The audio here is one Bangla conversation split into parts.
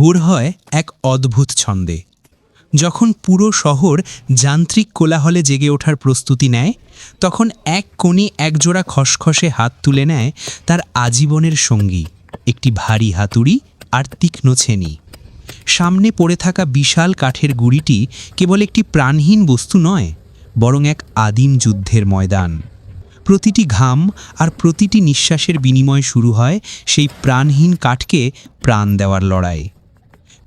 ভোর হয় এক অদ্ভুত ছন্দে। যখন পুরো শহর যান্ত্রিক কোলাহলে জেগে ওঠার প্রস্তুতি নেয়, তখন এক কোণে একজোড়া খসখসে হাত তুলে নেয় তার আজীবনের সঙ্গী, একটি ভারী হাতুড়ি আর তীক্ষ্ণ ছেনি। সামনে পড়ে থাকা বিশাল কাঠের গুড়িটি কেবল একটি প্রাণহীন বস্তু নয়, বরং এক আদিম যুদ্ধের ময়দান। প্রতিটি ঘাম আর প্রতিটি নিঃশ্বাসের বিনিময় শুরু হয় সেই প্রাণহীন কাঠকে প্রাণ দেওয়ার লড়াই।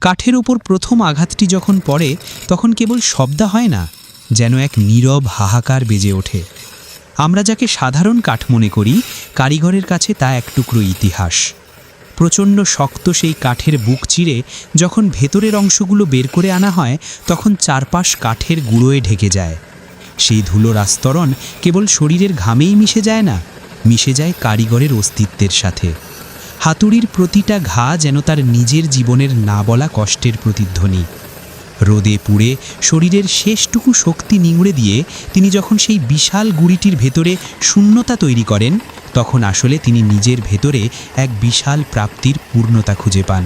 কাঠের ওপর প্রথম আঘাতটি যখন পড়ে, তখন কেবল শব্দ হয় না, যেন এক নীরব হাহাকার বেজে ওঠে। আমরা যাকে সাধারণ কাঠ মনে করি, কারিগরের কাছে তা এক টুকরো ইতিহাস। প্রচণ্ড শক্ত সেই কাঠের বুক চিরে যখন ভেতরের অংশগুলো বের করে আনা হয়, তখন চারপাশ কাঠের গুঁড়োয় ঢেকে যায়। সেই ধুলোর আস্তরণ কেবল শরীরের ঘামেই মিশে যায় না, মিশে যায় কারিগরের অস্তিত্বের সাথে। হাতুড়ির প্রতিটা ঘা যেন তার নিজের জীবনের না বলা কষ্টের প্রতিধ্বনি। রোদে পুড়ে শরীরের শেষটুকু শক্তি নিংড়ে দিয়ে তিনি যখন সেই বিশাল গুড়িটির ভেতরে শূন্যতা তৈরি করেন, তখন আসলে তিনি নিজের ভেতরে এক বিশাল প্রাপ্তির পূর্ণতা খুঁজে পান।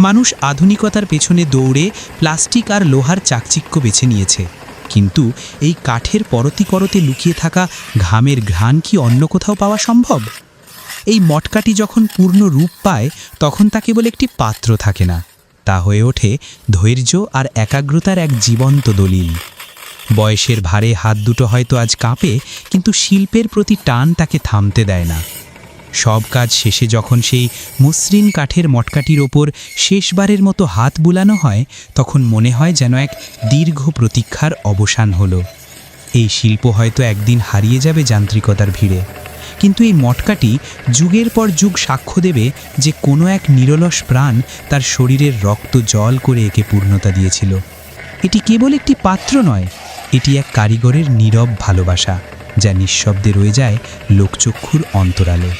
মানুষ আধুনিকতার পেছনে দৌড়ে প্লাস্টিক আর লোহার চাকচিক্য বেছে নিয়েছে। কিন্তু এই কাঠের পরতি করতে লুকিয়ে থাকা ঘামের ঘ্রাণ কি অন্য কোথাও পাওয়া সম্ভব? এই মটকাটি যখন পূর্ণ রূপ পায়, তখন তা কেবল একটি পাত্র থাকে না। তা হয়ে ওঠে ধৈর্য আর একাগ্রতার এক জীবন্ত দলিল। বয়সের ভারে হাত দুটো হয়তো আজ কাঁপে, কিন্তু শিল্পের প্রতি টান তাকে থামতে দেয় না। সব কাজ শেষে যখন সেই মসৃণ কাঠের মটকাটির ওপর শেষবারের মতো হাত বুলানো হয়, তখন মনে হয় যেন এক দীর্ঘ প্রতীক্ষার অবসান হলো। এই শিল্প হয়তো একদিন হারিয়ে যাবে যান্ত্রিকতার ভিড়ে। কিন্তু এই মটকাটি যুগের পর যুগ সাক্ষ্য দেবে যে কোনো এক নিরলস প্রাণ তার শরীরের রক্ত জল করে একে পূর্ণতা দিয়েছিল। এটি কেবল একটি পাত্র নয়, এটি এক কারিগরের নীরব ভালোবাসা, যা নিঃশব্দে রয়ে যায় লোকচক্ষুর অন্তরালে।